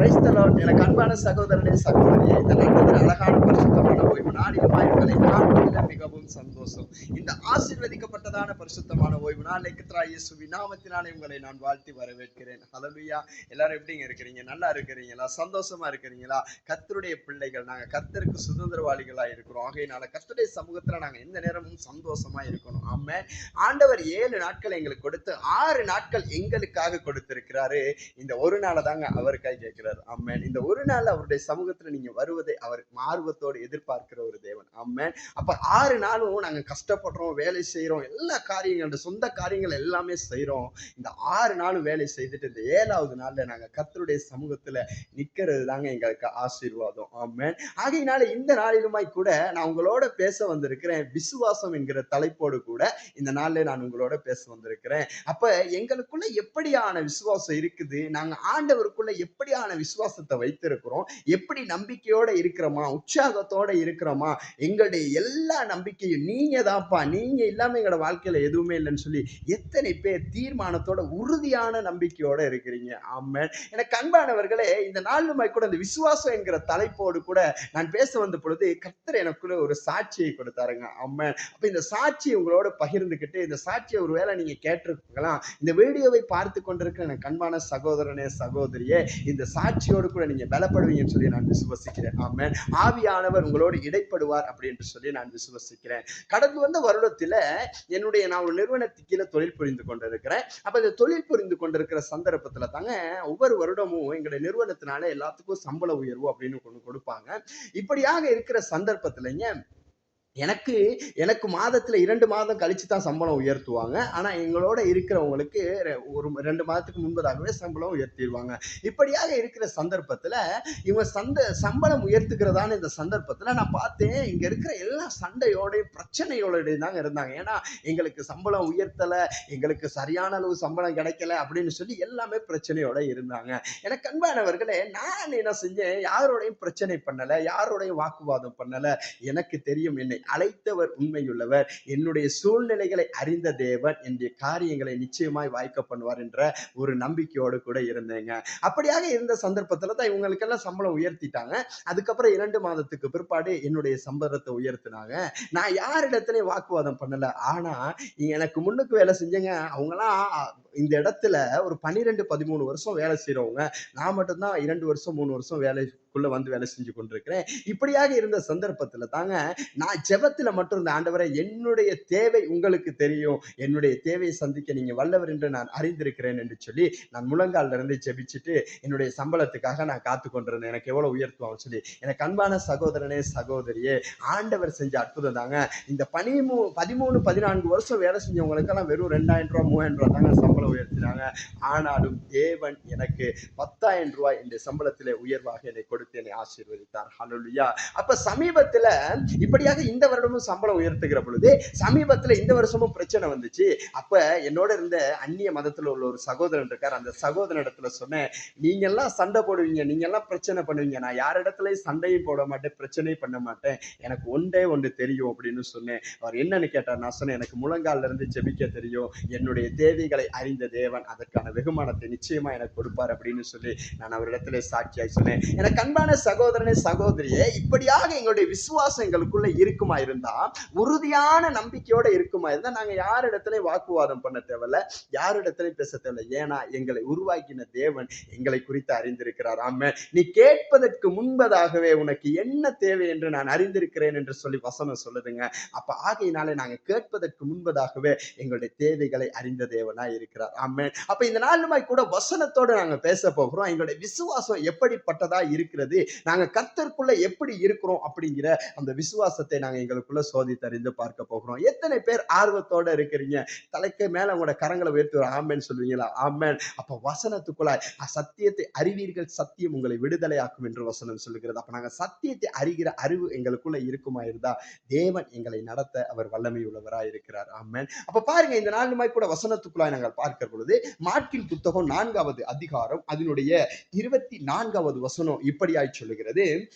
பிரைஸ்தலோட் எனக்கு அன்பான சகோதரனே சகோதரியே இந்த நல்லதில் அழகான பரிசுத்தமான ஓய்வு நாளிலுமாய் உங்களை காண்பதில் மிகவும் சந்தோஷம். இந்த ஆசீர்வதிக்கப்பட்டதான பரிசுத்தமான ஓய்வு நாளை கத்ரா இயேசுவி நாமத்தினாலே உங்களை நான் வாழ்த்தி வரவேற்கிறேன். ஹalleluya எல்லாரும் எப்படிங்க இருக்கிறீங்க? நல்லா இருக்கிறீங்களா? சந்தோஷமா இருக்கிறீங்களா? கத்தருடைய பிள்ளைகள் நாங்க கத்தருக்கு சுதந்திரவாளிகளா இருக்கிறோம். ஆகையினால கத்துடைய சமூகத்துல நாங்க எந்த நேரமும் சந்தோஷமா இருக்கணும். ஆமென் ஆண்டவர் ஏழு நாட்கள் எங்களுக்கு கொடுத்து ஆறு நாட்கள் எங்களுக்காக கொடுத்திருக்கிறாரு. இந்த ஒரு நாளை தாங்க அவருக்காக கேட்கிறார். வருகிறார் அம்மேன் இந்த ஒரு நாள் அவருடைய சமூகத்துல நீங்க வருவதை அவர் ஆர்வத்தோடு எதிர்பார்க்கிற ஒரு தேவன். அம்மேன் அப்ப ஆறு நாளும் நாங்க கஷ்டப்படுறோம் வேலை செய்யறோம் எல்லா காரியங்கள் சொந்த காரியங்கள் எல்லாமே செய்யறோம் இந்த ஆறு நாளும் வேலை செய்துட்டு இந்த ஏழாவது நாள்ல நாங்க கத்தருடைய சமூகத்துல நிக்கிறது தாங்க எங்களுக்கு ஆசீர்வாதம். ஆமென். ஆகையினால இந்த நாளிலுமாய் கூட நான் உங்களோட பேச வந்திருக்கிறேன். விசுவாசம் என்கிற தலைப்போடு கூட இந்த நாள்ல நான் உங்களோட பேச வந்திருக்கிறேன். அப்ப எங்களுக்குள்ள எப்படியான விசுவாசம் இருக்குது? நாங்க ஆண்டவருக்குள்ள எப்படியான விசுவாசத்தை வைத்திருக்கிறோம். எப்படி நம்பிக்கையோட இருக்கிறோமா? உற்சாகத்தோட இருக்கிறோமா? எங்களுடைய எல்லா நம்பிக்கையும் நீங்க தான்ப்பா நீங்க இல்லாம எங்களோட வாழ்க்கையில எதுவுமே இல்லைன்னு சொல்லி எத்தனை பேர் தீர்மானத்தோட உறுதியான நம்பிக்கையோட இருக்கிறீங்க? ஆமென். எனக்கு அன்பானவர்களே இந்த நாளுமாய் கூட இந்த விசுவாசம் என்கிற தலைப்போடு கூட நான் பேச வந்த பொழுது கர்த்தர் எனக்குள்ள ஒரு சாட்சியை கொடுத்தாருங்க. ஆமென். அப்ப இந்த சாட்சியை உங்களோட பகிர்ந்துக்கிட்டு இந்த சாட்சியை ஒருவேளை நீங்க கேட்டிருக்கலாம் இந்த வீடியோவை பார்த்து கொண்டிருக்கிற எனக்கு அன்பான சகோதரனே சகோதரியே இந்த சாட்சியோடு கூட நீங்க பலப்படுவீங்கன்னு சொல்லி நான் விசுவசிக்கிறேன். ஆமே ஆவியானவர் உங்களோடு இடைப்படுவார் அப்படின்னு சொல்லி நான் விசுவசிக்கிறேன். கடந்து வந்த வருடத்துல என்னுடைய நான் ஒரு நிறுவனத்துக்கு கீழே தொழில் புரிந்து கொண்டிருக்கிறேன். அப்ப இந்த தொழில் புரிந்து கொண்டிருக்கிற சந்தர்ப்பத்துல தாங்க ஒவ்வொரு வருடமும் எங்களுடைய நிறுவனத்தினால எல்லாத்துக்கும் சம்பள உயர்வு அப்படின்னு கொண்டு கொடுப்பாங்க. இப்படியாக இருக்கிற சந்தர்ப்பத்துலங்க எனக்கு எனக்கு மாதத்துல இரண்டு மாதம் கழிச்சு தான் சம்பளம் உயர்த்துவாங்க. ஆனா எங்களோட இருக்கிறவங்களுக்கு ரெ- ஒரு ரெண்டு மாதத்துக்கு முன்பதாகவே சம்பளம் உயர்த்திடுவாங்க இப்படியாக இருக்கிற சந்தர்ப்பத்துல இவங்க சந்த சம்பளம் உயர்த்துக்கிறதான இந்த சந்தர்ப்பத்துல நான் பார்த்தேன் இங்க இருக்கிற எல்லா சண்டையோடையும் பிரச்சனையோடையும் தாங்க இருந்தாங்க. ஏன்னா எங்களுக்கு சம்பளம் உயர்த்தல எங்களுக்கு சரியான அளவு சம்பளம் கிடைக்கல அப்படின்னு சொல்லி எல்லாமே பிரச்சனையோட இருந்தாங்க. எனக்கு அன்பானவர்களே நான் என்ன செஞ்சேன் யாரோடையும் பிரச்சனை பண்ணல யாரோடையும் வாக்குவாதம் பண்ணல எனக்கு தெரியும் என்னை அழைத்தவர் உண்மையுள்ளவர். என்னுடைய சூழ்நிலைகளை அறிந்த தேவன் என்னுடைய காரியங்களை நிச்சயமாய் வாய்க்க பண்ணுவார் என்ற ஒரு நம்பிக்கையோடு கூட இருந்தேங்க. அப்படியாக இருந்த சந்தர்ப்பத்துல தான் இவங்களுக்கெல்லாம் சம்பளம் உயர்த்திட்டாங்க. அதுக்கப்புறம் இரண்டு மாதத்துக்கு பிற்பாடு என்னுடைய சம்பளத்தை உயர்த்தினாங்க. நான் யாரிடத்துலயும் வாக்குவாதம் பண்ணல. ஆனா எனக்கு முன்னுக்கு வேலை செஞ்சேங்க. அவங்களாம் இந்த இடத்துல ஒரு பன்னிரெண்டு பதிமூணு வருஷம் வேலை செய்யறவங்க நான் மட்டும்தான் இரண்டு வருஷம் மூணு வருஷம் வேலை வேலைக்குள்ள வந்து வேலை செஞ்சு கொண்டிருக்கிறேன். இப்படியாக இருந்த சந்தர்ப்பத்துல தாங்க நான் ஜெபத்துல மட்டும் இந்த ஆண்டவரை என்னுடைய தேவை உங்களுக்கு தெரியும். என்னுடைய தேவையை சந்திக்க நீங்க வல்லவர் என்று நான் அறிந்திருக்கிறேன் என்று சொல்லி நான் முழங்கால்ல இருந்து ஜெபிச்சுட்டு என்னுடைய சம்பளத்துக்காக நான் காத்து கொண்டிருந்தேன். எனக்கு எவ்வளவு உயர்த்துவான்னு சொல்லி எனக்கு அன்பான சகோதரனே சகோதரியே ஆண்டவர் செஞ்ச அற்புதம் தாங்க. இந்த பதிமூ பதிமூணு பதினான்கு வருஷம் வேலை செஞ்சவங்களுக்கெல்லாம் வெறும் ரெண்டாயிரம் ரூபாய் மூவாயிரம் ரூபாய் தாங்க சம்பளம் உயர்த்தினாங்க. ஆனாலும் தேவன் எனக்கு பத்தாயிரம் ரூபாய் இந்த சம்பளத்திலே உயர்வாக என்னை கொடுத்து என்னை ஆசீர்வதித்தார். ஹலோலியா அப்ப சமீபத்துல இப்படியாக இந்த வருடமும் சம்பளம் உயர்த்துகிற பொழுது சமீபத்துல இந்த வருஷமும் பிரச்சனை வந்துச்சு. அப்ப என்னோட இருந்த அந்நிய மதத்துல உள்ள ஒரு சகோதரன் இருக்கார். அந்த சகோதரன் இடத்துல சொன்னேன் நீங்க எல்லாம் சண்டை போடுவீங்க நீங்க எல்லாம் பிரச்சனை பண்ணுவீங்க. நான் யார் இடத்துலயும் சண்டையும் போட மாட்டேன் பிரச்சனையும் பண்ண மாட்டேன். எனக்கு ஒன்றே ஒன்று தெரியும் அப்படின்னு சொன்னேன். அவர் என்னன்னு கேட்டார் நான் சொன்னேன் எனக்கு முழங்கால இருந்து ஜெபிக்க தெரியும். என்னுடைய தேவைகளை அறிந்த தேவன் அதற்கான வெகுமானத்தை நிச்சயமா எனக்கு கொடுப்பார் அப்படின்னு சொல்லி நான் அவரிடத்துல சாட்சியாய் சொன்னேன். எனக்கு அன்பான சகோதரனே சகோதரியே இப்படியாக எங்களுடைய விசுவாசம் எங்களுக்குள்ள இருக்குமா இருந்தா உறுதியான நம்பிக்கையோட இருக்குமா இருந்தா நாங்க யாரிடத்துலயும் வாக்குவாதம் பண்ண தேவையில்ல யாரிடத்துலயும் பேச தேவையில்ல. ஏன்னா எங்களை உருவாக்கின தேவன் எங்களை குறித்து அறிந்திருக்கிறார். ஆம நீ கேட்பதற்கு முன்பதாகவே உனக்கு என்ன தேவை என்று நான் அறிந்திருக்கிறேன் என்று சொல்லி வசனம் சொல்லுதுங்க. அப்ப ஆகையினாலே நாங்க கேட்பதற்கு முன்பதாகவே எங்களுடைய தேவைகளை அறிந்த தேவனா இருக்கிறார். ஆமென். அப்ப இந்த நாளுமாய் கூட வசனத்தோடு நாங்க பேச போகிறோம். எங்களுடைய விசுவாசம் எப்படிப்பட்டதா இருக்கிறது இருக்கிறது நாங்க கர்த்தருக்குள்ள எப்படி இருக்கிறோம் அப்படிங்கிற அந்த விசுவாசத்தை நாங்க எங்களுக்குள்ள சோதித்து அறிந்து பார்க்க போகிறோம். எத்தனை பேர் ஆர்வத்தோட இருக்கிறீங்க? தலைக்கு மேல உங்களோட கரங்களை உயர்த்தி ஒரு ஆமேன் சொல்லுவீங்களா? ஆமேன். அப்ப வசனத்துக்குள்ளாய் சத்தியத்தை அறிவீர்கள் சத்தியம் உங்களை விடுதலையாக்கும் என்று வசனம் சொல்லுகிறது. அப்ப நாங்க சத்தியத்தை அறிகிற அறிவு எங்களுக்குள்ள இருக்குமா இருந்தா தேவன் எங்களை நடத்த அவர் வல்லமை உள்ளவராய் இருக்கிறார். ஆமேன். அப்ப பாருங்க இந்த நாலு மாதிரி கூட வசனத்துக்குள்ளாய் நாங்கள் பார்க்கிற பொழுது மாட்கின் புத்தகம் நான்காவது அதிகாரம் அதனுடைய இருபத்தி நான்காவது வசனம் இப்படி அடுத்தபடியாய் சொல்லுகிறது.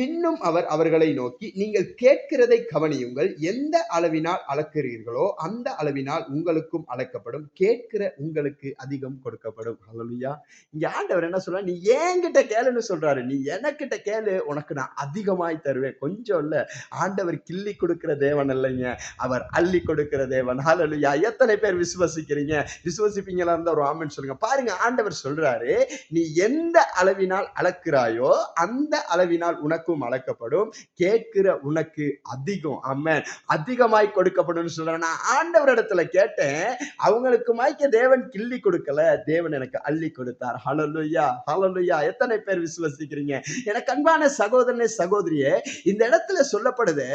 பின்னும் அவர் அவர்களை நோக்கி நீங்கள் கேட்கிறதை கவனியுங்கள். எந்த அளவினால் அளக்கிறீர்களோ அந்த அளவினால் உங்களுக்கும் அளக்கப்படும். கேட்கிற உங்களுக்கு அதிகம் கொடுக்கப்படும். ஹalleluya இங்க ஆண்டவர் என்ன சொல்ற நீ என்கிட்ட கேளுன்னு சொல்றாரு. நீ எனக்கிட்ட கேளு. உனக்கு நான் அதிகமாய் தருவேன். கொஞ்சம் இல்ல. ஆண்டவர் கிள்ளி கொடுக்கிற தேவன் இல்லைங்க. அவர் அள்ளி கொடுக்கிற தேவன். ஹalleluya எத்தனை பேர் விசுவசிக்கிறீங்க? விசுவசிப்பீங்களா இருந்தா ஒரு ஆமன் சொல்லுங்க. பாருங்க ஆண்டவர் சொல்றாரு நீ எந்த அளவினால் அளக்கிறாயோ அந்த அளவினால் உனக்கு உனக்கும் அளக்கப்படும் கேட்கிற உனக்கு அதிகம். அம்மன் அதிகமாய் கொடுக்கப்படும் சொல்றேன் நான் ஆண்டவர் இடத்துல கேட்டேன். அவங்களுக்கு மாய்க்க தேவன் கிள்ளி கொடுக்கல. தேவன் எனக்கு அள்ளி கொடுத்தார். ஹலலுயா ஹலலுயா எத்தனை பேர் விசுவசிக்கிறீங்க? எனக்கு அன்பான சகோதரனே சகோதரியே இந்த இடத்துல சொல்லப்படுது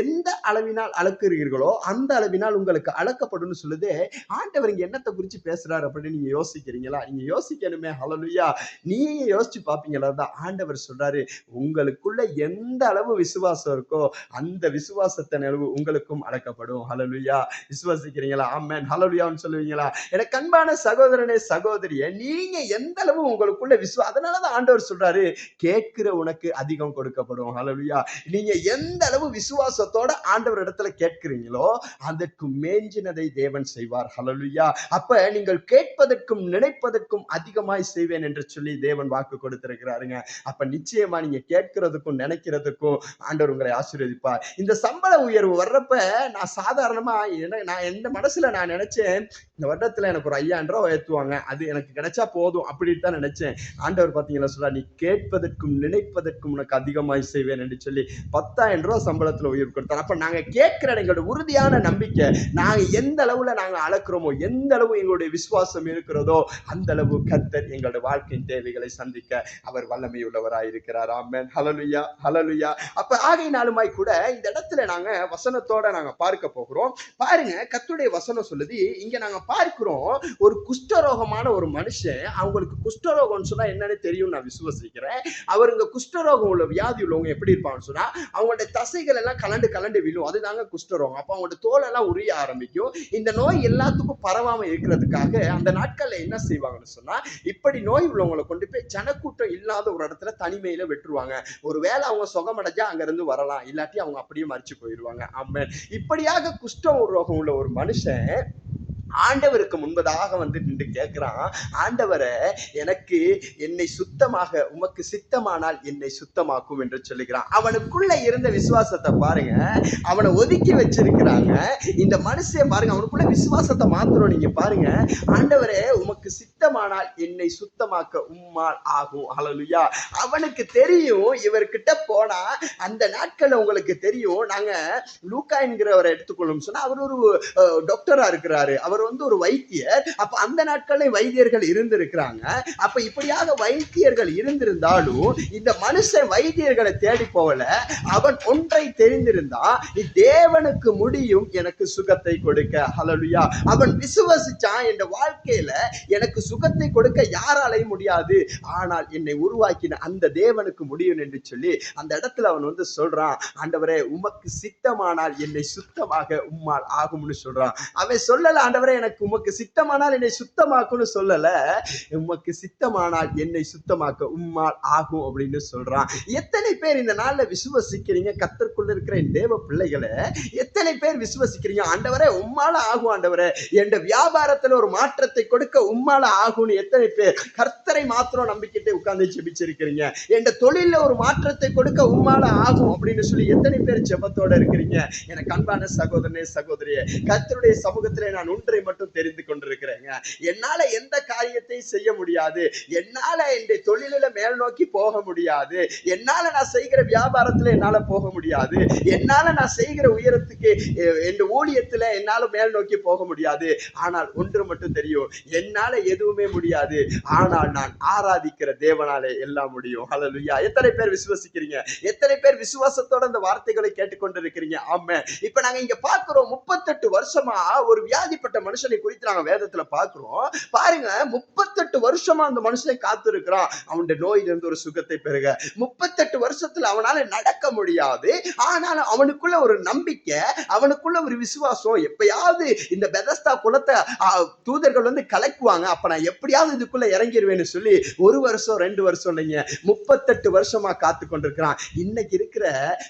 எந்த அளவினால் அளக்குறீர்களோ அந்த அளவினால் உங்களுக்கு அளக்கப்படும் சொல்லுது. ஆண்டவர் இங்க என்னத்தை குறிச்சு பேசுறாரு அப்படின்னு நீங்க யோசிக்கிறீங்களா? நீங்க யோசிக்கணுமே. ஹலலுயா நீங்க யோசிச்சு பாப்பீங்களா தான் ஆண்டவர் சொல்றாரு உங்களுக்கு உங்களுக்குள்ள எந்த அளவு விசுவாசம் இருக்கோ அந்த விசுவாசத்தின் அளவு உங்களுக்கும் அடக்கப்படும். ஹலலுயா விசுவாசிக்கிறீங்களா? ஆமேன் ஹலலுயான்னு சொல்லுவீங்களா? எனக்கு அன்பான சகோதரனே சகோதரியே நீங்க எந்த அளவு உங்களுக்குள்ள விசுவா அதனாலதான் ஆண்டவர் சொல்றாரு கேட்கிற உனக்கு அதிகம் கொடுக்கப்படும். ஹலலுயா நீங்க எந்த அளவு விசுவாசத்தோட ஆண்டவர் இடத்துல கேட்கிறீங்களோ அதற்கு மேஞ்சினதை தேவன் செய்வார். ஹலலுயா அப்ப நீங்கள் கேட்பதற்கும் நினைப்பதற்கும் அதிகமாய் செய்வேன் என்று சொல்லி தேவன் வாக்கு கொடுத்திருக்கிறாருங்க. அப்ப நிச்சயமா நீங்க கேட்கிறதுக்கும் நினைக்கிறதுக்கும் ஆண்டவர் உங்களை ஆசீர்வதிப்பார். இந்த சம்பள உயர்வு வர்றப்ப நான் சாதாரணமா என்ன நான் எந்த மனசுல நான் நினைச்சேன் இந்த வருடத்துல எனக்கு ஒரு ஐயாயிரம் ரூபாய் உயர்த்துவாங்க அது எனக்கு கிடைச்சா போதும் அப்படின்னு தான் நினைச்சேன். ஆண்டவர் பார்த்தீங்கன்னா சொல்றா நீ கேட்பதற்கும் நினைப்பதற்கும் உனக்கு அதிகமாய் செய்வேன் என்று சொல்லி பத்தாயிரம் ரூபாய் சம்பளத்துல உயர்வு கொடுத்தார். அப்ப நாங்க கேட்கிற எங்களோட உறுதியான நம்பிக்கை நாங்க எந்த அளவுல நாங்க அளக்குறோமோ எந்த அளவு எங்களுடைய விசுவாசம் இருக்கிறதோ அந்த அளவு கத்தர் எங்களுடைய வாழ்க்கையின் தேவைகளை சந்திக்க அவர் வல்லமை உள்ளவராயிருக்கிறார் இருக்கிறார் ஹலோ ஹலலுயா ஹலலுயா அப்ப நாளுமாய் கூட இந்த இடத்துல நாங்க வசனத்தோட நாங்க பார்க்க போகிறோம். பாருங்க கத்துடைய வசனம் சொல்லுது இங்க நாங்க பார்க்கிறோம் ஒரு குஷ்டரோகமான ஒரு மனுஷன் அவங்களுக்கு குஷ்டரோகம்னு சொன்னா என்னன்னு தெரியும் நான் விசுவசிக்கிறேன். அவருங்க குஷ்டரோகம் உள்ள வியாதி உள்ளவங்க எப்படி இருப்பாங்கன்னு சொன்னா அவங்களோட தசைகள் எல்லாம் கலண்டு கலண்டு விழும். அதுதாங்க குஷ்டரோகம். அப்ப அவங்களோட தோலெல்லாம் உரிய ஆரம்பிக்கும். இந்த நோய் எல்லாத்துக்கும் பரவாம இருக்கிறதுக்காக அந்த நாட்கள்ல என்ன செய்வாங்கன்னு சொன்னா இப்படி நோய் உள்ளவங்களை கொண்டு போய் ஜனக்கூட்டம் இல்லாத ஒரு இடத்துல தனிமையில விட்டுருவாங்க. ஒருவேளை அவங்க சுகமடைஞ்சா அங்க இருந்து வரலாம். இல்லாட்டி அவங்க அப்படியே மறிச்சு போயிடுவாங்க. அம்மன் இப்படியாக குஷ்டம் ரோகம் உள்ள ஒரு மனுஷன் ஆண்டவருக்கு முன்பதாக வந்து நின்று கேட்கிறான் ஆண்டவரை எனக்கு என்னை சுத்தமாக உமக்கு சித்தமானால் என்னை சுத்தமாக்கும் என்று சொல்லுகிறான். அவனுக்குள்ள இருந்த விசுவாசத்தை பாருங்க அவனை ஒதுக்கி வச்சிருக்கிறாங்க. இந்த மனுஷன் பாருங்க அவனுக்குள்ள விசுவாசத்தை மாத்திரம் நீங்க பாருங்க. ஆண்டவரே உமக்கு சித்தமானால் என்னை சுத்தமாக்க உம்மால் ஆகும். அழலுயா அவனுக்கு தெரியும் இவர்கிட்ட போனா அந்த நாட்கள்ல உங்களுக்கு தெரியும் நாங்க லூக்கா என்கிறவரை எடுத்துக்கொள்ளும் சொன்னா அவர் ஒரு டாக்டரா இருக்கிறாரு. அவர் வந்து ஒரு வைத்தியர். அப்ப அந்த நாட்கள்ல வைத்தியர்கள் இருந்திருக்கிறாங்க. அப்ப இப்படியாக வைத்தியர்கள் இருந்திருந்தாலும் இந்த மனுஷன் வைத்தியர்களை தேடி போகல. அவன் ஒன்றை தெரிந்திருந்தா தேவனுக்கு முடியும் எனக்கு சுகத்தை கொடுக்க. ஹலலுயா அவன் விசுவசிச்சான் என் வாழ்க்கையில எனக்கு சுகத்தை கொடுக்க யாராலையும் முடியாது. ஆனால் என்னை உருவாக்கின அந்த தேவனுக்கு முடியும் என்று சொல்லி அந்த இடத்துல அவன் வந்து சொல்றான் ஆண்டவரே உமக்கு சித்தமானால் என்னை சுத்தமாக உம்மால் ஆகும்னு சொல்றான். அவன் சொல்லல ஆண்டவரே எனக்கு உமக்கு சித்தமானால் என்னை சுத்தமாக்குன்னு சொல்லல. உமக்கு சித்தமானால் என்னை சுத்தமாக்க உம்மால் ஆகும் அப்படின்னு சொல்றான். எத்தனை பேர் இந்த நாள்ல விசுவசிக்கிறீங்க? கத்தற்குள்ள இருக்கிற என் தேவ பிள்ளைகளை எத்தனை பேர் விசுவசிக்கிறீங்க? ஆண்டவரே உம்மால ஆகும் ஆண்டவரே. என் வியாபாரத்துல ஒரு மாற்றத்தை கொடுக்க உம்மால ஆகும்னு எத்தனை பேர் கர்த்தரை மாத்திரம் நம்பிக்கிட்டு உட்கார்ந்து ஜெபிச்சிருக்கிறீங்க. என் தொழில ஒரு மாற்றத்தை கொடுக்க உம்மால ஆகும் அப்படின்னு சொல்லி எத்தனை பேர் ஜெபத்தோட இருக்கிறீங்க? எனக்கு அன்பான சகோதரனே சகோதரியே கர்த்தருடைய சமூகத்திலே நான் ஒன்றை மட்டும் தெரிந்து கொண்டிருக்கிறேங்க. என்னால எந்த காரியத்தை செய்ய முடியாது. என்னால என்னுடைய தொழிலில மேல் நோக்கி போக முடியாது. என்னால நான் செய்கிற வியாபாரத்துல என்னால போக முடியாது. என்னால நான் செய்கிற உயரத்துக்கு என் ஊழியத்துல என்னால மேல் நோக்கி போக முடியாது. ஆனால் ஒன்று மட்டும் தெரியும். என்னால எதுவுமே முடியாது. ஆனால் நான் ஆராதிக்கிற தேவனாலே எல்லாம் முடியும். ஹalleluya எத்தனை பேர் விசுவசிக்கிறீங்க? எத்தனை பேர் விசுவாசத்தோட அந்த வார்த்தைகளை கேட்டுக்கொண்டிருக்கிறீங்க? ஆமா இப்ப நாங்க இங்க பாக்குறோம் முப்பத்தெட்டு வருஷமா ஒரு வியாதிப்பட்ட மனுஷனை குறித்து நாங்க வேதத்துல பாக்குறோம். பாருங்க முப்பத்தெட்டு வருஷமா அந்த மனுஷன் காத்திருக்கிறான். அவனுடைய நோயிலிருந்து ஒரு சுகத்தை பெறுக. முப்பத்தெட்டு வருஷத்துல அவனால நடக்க முடியாது. ஆனாலும் அவனுக்குள்ள ஒரு நம்பிக்கை அவனுக்குள்ள ஒரு விசுவாசம். எப்பயாவது இந்த பெதஸ்தா குலத்தை தூதர்கள் வந்து கலக்குவாங்க. அப்ப நான் எப்படியாவது இதுக்குள்ள இறங்கிருவேன்னு சொல்லி ஒரு வருஷம் ரெண்டு வருஷம் இல்லைங்க. முப்பத்தெட்டு வருஷமா காத்து கொண்டிருக்கிறான். இன்னைக்கு இருக்கிற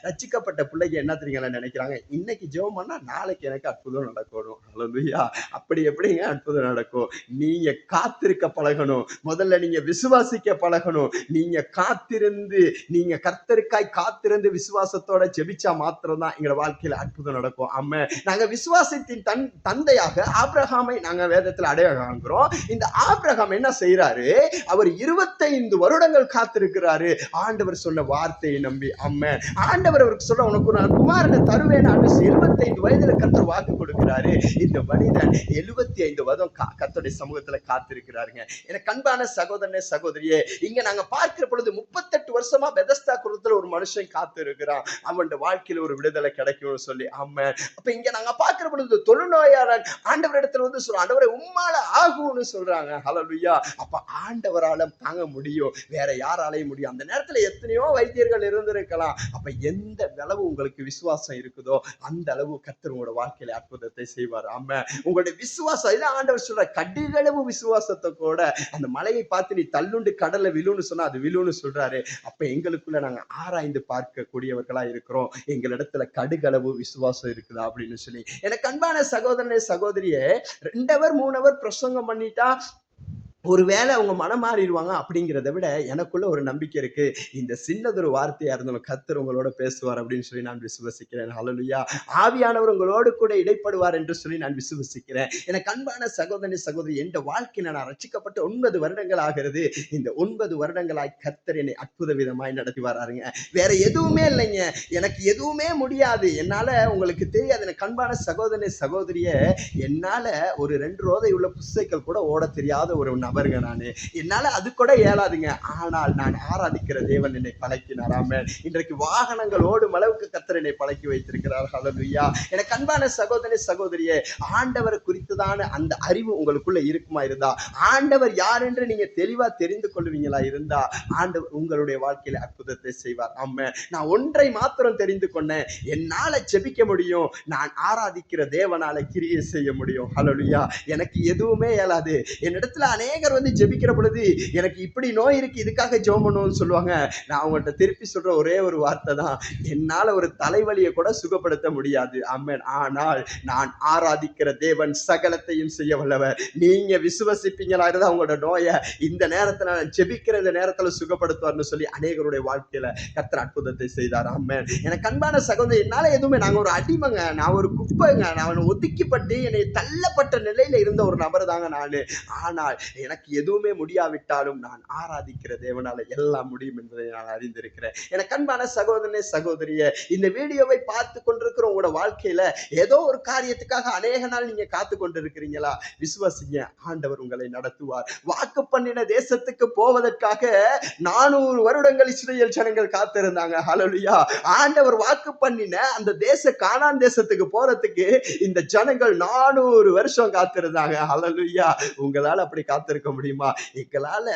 ரச்சிக்கப்பட்ட பிள்ளைங்க என்ன தெரியுங்களா நினைக்கிறாங்க? இன்னைக்கு ஜெபம் பண்ணா நாளைக்கு எனக்கு அற்புதம் நடக்கணும். அல்லையா அப்படி எப்படிங்க அற்புதம் நடக்கும்? நீங்க காத்திருக்க பழகணும். முதல்ல நீங்க விசுவாசிக்க பழகணும். நீங்க காத்திருந்து நீங்க கர்த்தருக்காய் காத்திருந்து விசுவாசத்தோட ஜெபிச்சா மாத்திரம் தான் எங்க வாழ்க்கையில அற்புதம் நடக்கும். ஆமா நாங்க விசுவாசத்தின் தன் தந்தையாக ஆப்ரஹாமை நாங்க வேதத்துல அடையாளம் காண்கிறோம். இந்த ஆப்ரஹாம் என்ன செய்யறாரு அவர் இருபத்தைந்து வருடங்கள் காத்திருக்கிறாரு. ஆண்டவர் சொன்ன வார்த்தையை நம்பி. அம்ம ஆண்டவர் அவருக்கு சொல்ல உனக்கு நான் குமாரனை தருவேன். எழுபத்தைந்து வயதுல கத்தர் வாக்கு கொடுக்கிறாரு. இந்த மனிதன் எழுபத்தி ஐந்து வருடம் கா- சமூகத்துல காத்திருக்கிறாருங்க. எனக்கு அன்பான சகோதரனே சகோதரியே இங்க நாங்க பார்க்கிற பொழுது முப்பத்தெட்டு வருஷமா பெதஸ்தா குலத்துல ஒரு மனுஷன் காத்து இருக்கிறான் அவன் வாழ்க்கையில ஒரு விடுதலை கிடைக்கும்னு சொல்லி. ஆமா அப்ப இங்க நாங்க பார்க்கிற பொழுது தொழுநோயாளன் ஆண்டவர் இடத்துல வந்து சொல்றான் ஆண்டவரை உம்மால ஆகும்னு சொல்றாங்க. ஹலலுயா அப்ப ஆண்டவரால தாங்க முடியும். வேற யாராலையும் முடியும். அந்த நேரத்துல எத்தனையோ வைத்தியர்கள் இருந்திருக்கலாம். அப்ப எந்த அளவு உங்களுக்கு விசுவாசம் இருக்குதோ அந்த அளவு கத்தர் உங்களோட வாழ்க்கையில அற்புதத்தை செய்வார். ஆமா உங்களுடைய விசுவாசம் இதான் ஆண்டவர் சொல்ற கடுகளவு விசுவாசத்தை கூட அந்த மலையை பார்த்து நீ தள்ளுண்டு கடல்ல விழுன்னு சொன்னா அது விழுன்னு சொல்றாரு. அப்ப எங்களுக்குள்ள நாங்க ஆராய்ந்து பார்க்க கூடியவர்களா இருக்கிறோம். எங்களிடத்துல கடுகளவு விசுவாசம் இருக்குதா அப்படின்னு சொல்லி. எனக்கு அன்பான சகோதரனே சகோதரியே ரெண்டவர் மூணவர் பிரசங்கம் பண்ணிட்டா ஒருவேளை அவங்க மனம் மாறிடுவாங்க அப்படிங்கிறத விட எனக்குள்ள ஒரு நம்பிக்கை இருக்கு. இந்த சின்னதொரு வார்த்தையா இருந்தாலும் கத்தர் உங்களோட பேசுவார் அப்படின்னு சொல்லி நான் விசுவசிக்கிறேன். ஹலலுயா ஆவியானவர் உங்களோடு கூட இடைப்படுவார் என்று சொல்லி நான் விசுவசிக்கிறேன். எனக்கு அன்பான சகோதரி சகோதரி என்ற வாழ்க்கையில நான் ரசிக்கப்பட்ட ஒன்பது வருடங்கள் ஆகிறது. இந்த ஒன்பது வருடங்களாய் கத்தர் என்னை அற்புத விதமாய் நடத்தி வராருங்க. வேற எதுவுமே இல்லைங்க. எனக்கு எதுவுமே முடியாது. என்னால உங்களுக்கு தெரியாது. எனக்கு அன்பான சகோதரி சகோதரிய என்னால ஒரு ரெண்டு ரோதை உள்ள புஸ்தைகள் கூட ஓட தெரியாத ஒரு நபருங்க நான். என்னால அது கூட இயலாதுங்க. ஆனால் நான் ஆராதிக்கிற தேவன் என்னை பழக்கினார். ஆமென். இன்றைக்கு வாகனங்கள் ஓடும் அளவுக்கு கத்தர் என்னை பழக்கி வைத்திருக்கிறார். ஹலலுயா எனக்கு அன்பான சகோதரி சகோதரியே ஆண்டவர் குறித்துதான அந்த அறிவு உங்களுக்குள்ள இருக்குமா இருந்தா? ஆண்டவர் யார் என்று நீங்க தெளிவா தெரிந்து கொள்வீங்களா இருந்தா? ஆண்டவர் உங்களுடைய வாழ்க்கையில அற்புதத்தை செய்வார். ஆமா நான் ஒன்றை மாத்திரம் தெரிந்து கொண்டேன். என்னால ஜெபிக்க முடியும். நான் ஆராதிக்கிற தேவனால கிரியை செய்ய முடியும். ஹலலுயா எனக்கு எதுவுமே இயலாது. என்னிடத்துல அநேகர் வந்து ஜெபிக்கிற பொழுது எனக்கு இப்படி நோய் இருக்கு இதுக்காக ஜெபம் பண்ணுவோம்னு சொல்லுவாங்க. நான் அவங்கள்ட்ட திருப்பி சொல்ற ஒரே ஒரு வார்த்தை தான். என்னால ஒரு தலைவலியை கூட சுகப்படுத்த முடியாது. அம்மன் ஆனால் நான் ஆராதிக்கிற தேவன் சகலத்தையும் செய்ய வல்லவர். நீங்க விசுவசிப்பீங்களா? இருந்தா அவங்களோட நோயை. இந்த நேரத்துல நான் ஜெபிக்கிற இந்த நேரத்துல சுகப்படுத்துவார்னு சொல்லி அநேகருடைய வாழ்க்கையில கத்திர அற்புதத்தை செய்தார். அம்மன் எனக்கு அன்பான சகோதரி என்னால எதுவுமே நாங்க ஒரு அடிமைங்க. நான் ஒரு குப்பைங்க. நான் ஒதுக்கிப்பட்டு என்னை தள்ளப்பட்ட நிலையில இருந்த ஒரு நபர் தாங்க நானு. ஆனால் எனக்கு எதுவுமே முடியாவிட்டாலும் நான் ஆராதிக்கிற தேவனால எல்லாம் முடியும் என்பதை நான் அறிந்திருக்கிறேன். எனக்கு அன்பான சகோதரனே சகோதரிய இந்த வீடியோவை பார்த்து கொண்டிருக்கிற உங்களோட வாழ்க்கையில ஏதோ ஒரு காரியத்துக்காக அநேக நாள் நீங்க காத்து கொண்டிருக்கிறீங்களா? விசுவாசிங்க ஆண்டவர் உங்களை நடத்துவார். வாக்கு பண்ணின தேசத்துக்கு போவதற்காக நானூறு வருடங்கள் இஸ்ரேல் ஜனங்கள் காத்திருந்தாங்க. ஹalleluya ஆண்டவர் வாக்கு பண்ணின அந்த தேச காணான் தேசத்துக்கு போறதுக்கு இந்த ஜனங்கள் நானூறு வருஷம் காத்திருந்தாங்க. ஹalleluya உங்களால அப்படி காத்திருக்க இருக்க முடியுமா? எங்களால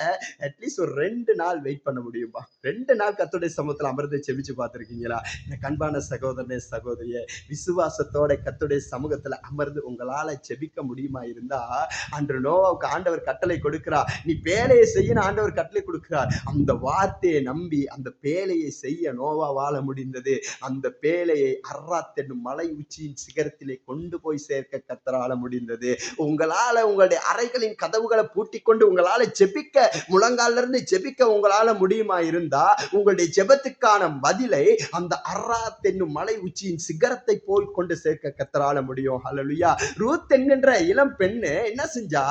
அட்லீஸ்ட் ஒரு ரெண்டு நாள் வெயிட் பண்ண முடியுமா? ரெண்டு நாள் கத்துடைய சமூகத்தில் அமர்ந்து செமிச்சு பார்த்துருக்கீங்களா? எனக்கு கண்பான சகோதரனே சகோதரியே விசுவாசத்தோட கத்துடைய சமூகத்தில் அமர்ந்து உங்களால செபிக்க முடியுமா இருந்தா அன்று நோவாவுக்கு ஆண்டவர் கட்டளை கொடுக்கிறார். நீ பேலையை செய்ய ஆண்டவர் கட்டளை கொடுக்கிறார். அந்த வார்த்தையை நம்பி அந்த பேலையை செய்ய நோவா வாழ முடிந்தது. அந்த பேலையை அர்ராத் என்னும் மலை உச்சியின் சிகரத்திலே கொண்டு போய் சேர்க்க கத்தரால முடிந்தது. உங்களால உங்களுடைய அறைகளின் கதவுகளை பூட்டி கொண்டு உங்களால ஜெபிக்க முழங்கால இருந்து ஜெபிக்க உங்களால முடியுமா இருந்தா உங்களுடைய ஜெபத்துக்கான பதிலை அந்த அர்ராத் என்னும் மலை உச்சியின் சிகரத்தை போய் கொண்டு சேர்க்க கத்தரால முடியும். ஹலலுயா ரூத் என்கின்ற இளம் பெண்ணு என்ன செஞ்சா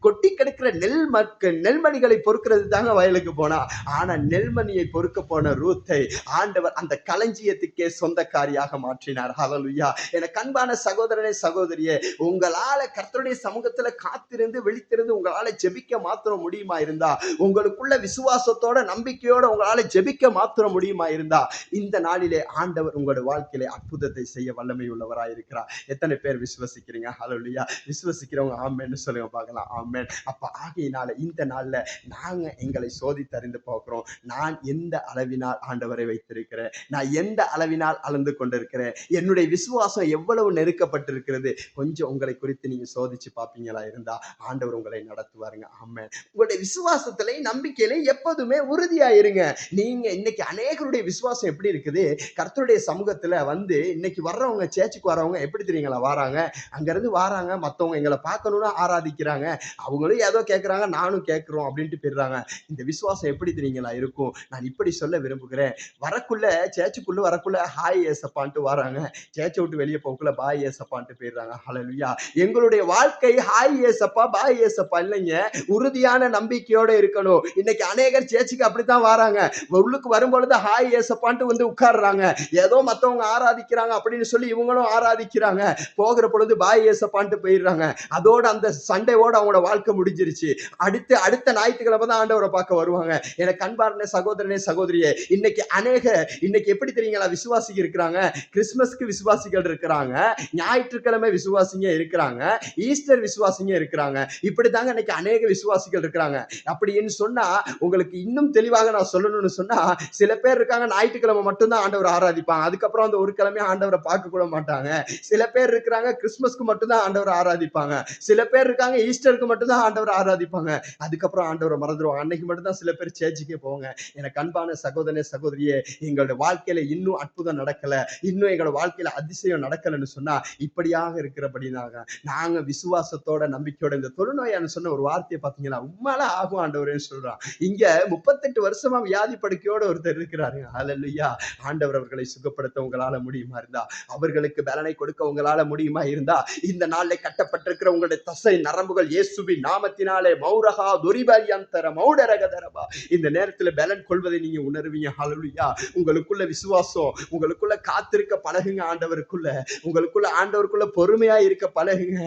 கொட்டி கிடக்கிற நெல் மக்க நெல்மணிகளை பொறுக்கிறது தாங்க வயலுக்கு போனா. ஆனா நெல்மணியை பொறுக்க போன ரூத்தை ஆண்டவர் அந்த களஞ்சியத்துக்கே சொந்தக்காரியாக மாற்றினார். ஹலலுயா எனக்கு அன்பான சகோதரனே சகோதரியே உங்களால கர்த்தருடைய சமூகத்துல காத்திருந்து விழித்திருந்து உங்களால ஜெபிக்க மாத்திரம் முடியுமா இருந்தா? உங்களுக்குள்ள விசுவாசத்தோட நம்பிக்கையோட உங்களால ஜெபிக்க மாத்திரம் முடியுமா இருந்தா? இந்த நாளிலே ஆண்டவர் உங்களோட வாழ்க்கையிலே அற்புதத்தை செய்ய வல்லமை உள்ளவராக இருக்கிறார். எத்தனை பேர் விசுவசிக்கிறீங்க? ஹalleluya விசுவசிக்கிறவங்க ஆமேன்னு சொல்லுங்க பார்க்கலாம். ஆமேன். அப்ப ஆகையினால இந்த நாள்ல நாங்க எங்களை சோதித்தறிந்து பார்க்கிறோம். நான் எந்த அளவினால் ஆண்டவரை வைத்திருக்கிறேன்? நான் எந்த அளவினால் அளந்து கொண்டிருக்கிறேன்? என்னுடைய விசுவாசம் எவ்வளவு நெருக்கப்பட்டிருக்கிறது? கொஞ்சம் உங்களை குறித்து நீங்க சோதிச்சு பார்ப்பீங்களா இருந்தா? ஆண்டவர் உங்களை பாருங்க. ஆமென். உங்களுடைய விசுவாசத்திலையும் நம்பிக்கையிலையும் எப்போதுமே உறுதியா இருங்க நீங்க இன்னைக்கு அநேகருடைய விசுவாசம் எப்படி இருக்குது? கர்த்தருடைய சமூகத்துல வந்து இன்னைக்கு வர்றவங்க சேர்ச்சுக்கு வர்றவங்க எப்படி தெரியுங்களா? வராங்க. அங்க இருந்து வராங்க. மத்தவங்க எங்களை பார்க்கணும்னு ஆராதிக்கிறாங்க. அவங்களும் ஏதோ கேட்கறாங்க நானும் கேட்குறோம் அப்படின்ட்டு போயிடுறாங்க. இந்த விசுவாசம் எப்படி தெரியுங்களா இருக்கும்? நான் இப்படி சொல்ல விரும்புகிறேன். வரக்குள்ள சேச்சுக்குள்ள வரக்குள்ள ஹாய் ஏசப்பான்ட்டு வராங்க. சேச்சை விட்டு வெளியே போகக்குள்ள பாய் ஏசப்பான்ட்டு போயிடுறாங்க. ஹalleluya எங்களுடைய வாழ்க்கை ஹாய் ஏசப்பா பாய் ஏசப்பா இல்லைங்க. உறுதியான நம்பிக்கையோட இருக்கணும். இன்னைக்கு அநேகர் சேச்சுக்கு அப்படித்தான் வராங்க. உள்ளுக்கு வரும்பொழுது ஹாய் ஏசப்பான்ட்டு வந்து உட்கார்றாங்க. ஏதோ மத்தவங்க ஆராதிக்கிறாங்க அப்படின்னு சொல்லி இவங்களும் ஆராதிக்கிறாங்க. போகிற பொழுது பாய் ஏசப்பான்ட்டு போயிடுறாங்க. அதோட அந்த சண்டையோட அவங்களோட வாழ்க்கை முடிஞ்சிருச்சு. அடுத்து அடுத்த ஞாயிற்றுக்கிழமை தான் ஆண்டவரை பார்க்க வருவாங்க. எனக்கு அன்பார்ந்த சகோதரனே சகோதரியே இன்னைக்கு அநேக இன்னைக்கு எப்படி தெரியுங்களா? விசுவாசிங்க இருக்கிறாங்க. கிறிஸ்மஸ்க்கு விசுவாசிகள் இருக்கிறாங்க. ஞாயிற்றுக்கிழமை விசுவாசிங்க இருக்கிறாங்க. ஈஸ்டர் விசுவாசிங்க இருக்கிறாங்க. இப்படிதாங்க இன்னைக்கு அநேக விசுவாசிகள் இருக்கிறாங்க. அப்படின்னு சொன்னா உங்களுக்கு இன்னும் தெளிவாக நான் சொல்லணும்னு சொன்னா சில பேர் இருக்காங்க ஞாயிற்றுக்கிழமை மட்டும்தான் ஆண்டவர் ஆராதிப்பாங்க. அதுக்கப்புறம் அந்த ஒரு கிழமை ஆண்டவரை பார்க்க கூட மாட்டாங்க. சில பேர் இருக்கிறாங்க கிறிஸ்மஸ்க்கு மட்டும்தான் ஆண்டவர் ஆராதிப்பாங்க. சில பேர் இருக்காங்க ஈஸ்டருக்கு மட்டும்தான் ஆண்டவர் ஆராதிப்பாங்க. அதுக்கப்புறம் ஆண்டவரை மறந்துடுவாங்க அன்னைக்கு மட்டும்தான் சில பேர் சேர்ச்சிக்கே போவாங்க. எனக்கு அன்பான சகோதரனே சகோதரியே எங்களோட வாழ்க்கையில இன்னும் அற்புதம் நடக்கல. இன்னும் எங்களோட வாழ்க்கையில அதிசயம் நடக்கலன்னு சொன்னா இப்படியாக இருக்கிறபடினாங்க நாங்க விசுவாசத்தோட நம்பிக்கையோட இந்த தொழுநோயான்னு சொன்ன ஒரு வார்த்தையை பார்த்தீங்களா? உண்மையில ஆகும் ஆண்டவரேன்னு சொல்றான். இங்க முப்பத்தெட்டு வருஷமா வியாதி படுக்கையோட ஒருத்தர் இருக்கிறாரு. ஹalleluya. ஆண்டவர் அவர்களை சுகப்படுத்த உங்களால முடியுமா இருந்தா? அவர்களுக்கு பலனை கொடுக்க உங்களால முடியுமா இருந்தா? இந்த நாள்ல கட்டப்பட்டிருக்கிற உங்களுடைய தசை நரம்புகள் இயேசுவின் நாமத்தினாலே மௌரகா துரிபரியந்தர மௌடரகதரபா. இந்த நேரத்துல பலன் கொள்வதை நீங்க உணர்வீங்க. ஹலலுயா உங்களுக்குள்ள விசுவாசம் உங்களுக்குள்ள காத்திருக்க பழகுங்க ஆண்டவருக்குள்ள. உங்களுக்குள்ள ஆண்டவருக்குள்ள பொறுமையா இருக்க பழகுங்க.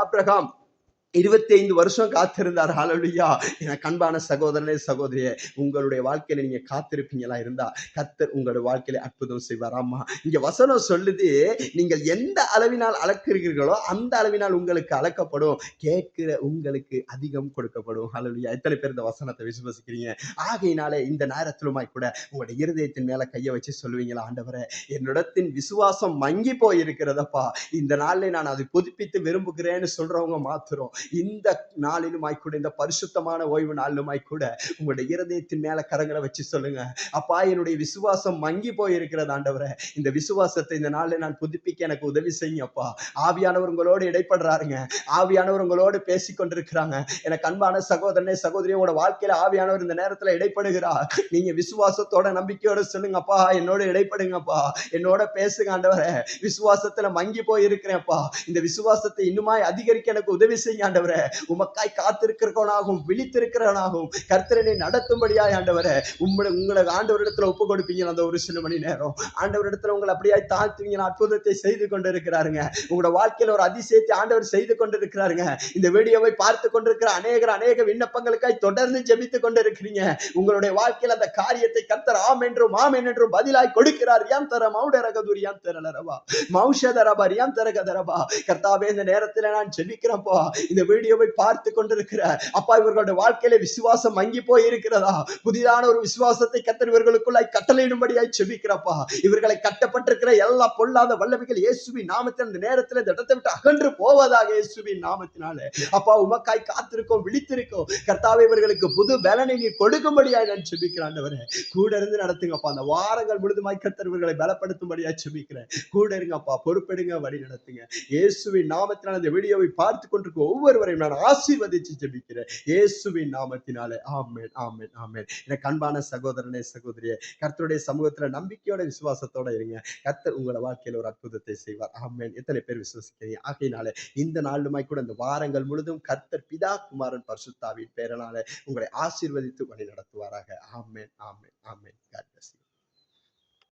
ஆப்ரகாம் இருபத்தி ஐந்து வருஷம் காத்திருந்தார். ஹாலலுயா எனக்கு அன்பான சகோதரனே சகோதரியே உங்களுடைய வாழ்க்கையில நீங்க காத்திருப்பீங்களா இருந்தா கத்தர் உங்களுடைய வாழ்க்கையில அற்புதம் செய்வாராமா இங்க வசனம் சொல்லுது நீங்கள் எந்த அளவினால் அளக்கிறீர்களோ அந்த அளவினால் உங்களுக்கு அளக்கப்படும். கேட்கிற உங்களுக்கு அதிகம் கொடுக்கப்படும். ஹாலலுயா எத்தனை பேர் இந்த வசனத்தை விசுவசிக்கிறீங்க? ஆகையினாலே இந்த நேரத்திலுமாய் கூட உங்களுடைய இருதயத்தின் மேல கையை வச்சு சொல்லுவீங்களா ஆண்டவரே? என்னிடத்தின் விசுவாசம் மங்கி போய் இருக்கிறதப்பா இந்த நாளில் நான் அதை புதுப்பித்து விரும்புகிறேன்னு சொல்றவங்க மாத்திரம். இந்த நாளிலுமாய் கூட இந்த பரிசுத்தமான ஓய்வு நாளிலுமாய் கூட உங்களுடைய இருதயத்தின் மேல கரங்களை வச்சு சொல்லுங்க. அப்பா என்னுடைய விசுவாசம் மங்கி போய் ஆண்டவரை. இந்த விசுவாசத்தை இந்த நாளில் நான் புதுப்பிக்க எனக்கு உதவி செய்யுங்க அப்பா. ஆவியானவர் உங்களோடு இடைப்படுறாருங்க. ஆவியானவர் உங்களோடு பேசி கொண்டிருக்கிறாங்க. எனக்கு அன்பான சகோதரனே சகோதரியோட உங்களோட வாழ்க்கையில ஆவியானவர் இந்த நேரத்துல இடைப்படுகிறார். நீங்க விசுவாசத்தோட நம்பிக்கையோட சொல்லுங்கப்பா என்னோட இடைப்படுங்கப்பா என்னோட பேசுங்க ஆண்டவரை. விசுவாசத்துல மங்கி போய் இருக்கிறேன்ப்பா இந்த விசுவாசத்தை இன்னுமாய் அதிகரிக்க எனக்கு உதவி செய்யுங்க ஆண்டவர உமக்காய் காத்திருக்கிறவனாகவும் விழித்திருக்கிறவனாகவும் கர்த்தரனை நடத்தும்படியாய் ஆண்டவர உங்களை உங்களை ஆண்டவரிடத்துல ஒப்பு கொடுப்பீங்க அந்த ஒரு சில மணி நேரம். ஆண்டவரிடத்துல உங்களை அப்படியாய் தாழ்த்துவீங்க. அற்புதத்தை செய்து கொண்டிருக்கிறாருங்க. உங்களோட வாழ்க்கையில ஒரு அதிசயத்தை ஆண்டவர் செய்து கொண்டிருக்கிறாருங்க. இந்த வீடியோவை பார்த்து கொண்டிருக்கிற அநேகர் அநேக விண்ணப்பங்களுக்காய் தொடர்ந்து ஜெபித்து கொண்டிருக்கிறீங்க. உங்களுடைய வாழ்க்கையில் அந்த காரியத்தை கர்த்தர் ஆம் என்றும் ஆம் என்றும் பதிலாய் கொடுக்கிறார். ஏன் தர மௌடரகதுரி யாம் தரலரவா மௌஷதரபா ஏன் தரகதரபா கர்த்தாவே இந்த நேரத்துல நான் ஜெபிக்கிறேன்ப்பா இந்த வீடியோவை பார்த்து கொண்டிருக்கிற அப்பா இவர்களுடைய வாழ்க்கையில விசுவாசம் மங்கி போய் இருக்கிறதா புதிதான ஒரு விசுவாசத்தை கத்தர் இவர்களுக்குள்ளாய் கட்டளையிடும்படியாய் செபிக்கிறப்பா. இவர்களை கட்டப்பட்டிருக்கிற எல்லா பொல்லாத வல்லமைகள் இயேசுவின் நாமத்தில் அந்த நேரத்தில் இந்த இடத்தை விட்டு அகன்று போவதாக இயேசுவின் நாமத்தினாலே. அப்பா உமக்காய் காத்திருக்கோம் விழித்திருக்கோம். கர்த்தாவை இவர்களுக்கு புது பலனை நீ கொடுக்கும்படியாய் நான் செபிக்கிறேன் கூட இருந்து நடத்துங்கப்பா. அந்த வாரங்கள் முழுதுமாய் கத்தர் இவர்களை பலப்படுத்தும்படியாய் செபிக்கிறேன். கூட இருங்கப்பா பொறுப்பெடுங்க வழி நடத்துங்க. இயேசுவின் நாமத்தினால் இந்த வீடியோவை பார்த்து கொண்டிருக்க ஒவ்வொருவரையும் நான் ஆசீர்வதிச்சு ஜெபிக்கிறேன். இயேசுவின் நாமத்தினாலே. ஆமேன் ஆமேன் ஆமேன். எனக்கு அன்பான சகோதரனே சகோதரியே கர்த்தருடைய சமூகத்துல நம்பிக்கையோட விசுவாசத்தோட இருங்க. கர்த்தர் உங்களோட வாழ்க்கையில ஒரு அற்புதத்தை செய்வார். ஆமேன். எத்தனை பேர் விசுவசிக்கிறீங்க? ஆகையினால இந்த நாளுமாய் கூட இந்த வாரங்கள் முழுதும் கர்த்தர் பிதா குமாரன் பரிசுத்தாவின் பேரனால உங்களை ஆசீர்வதித்து வழி நடத்துவாராக ஆமேன் ஆமேன் ஆமேன். God bless you.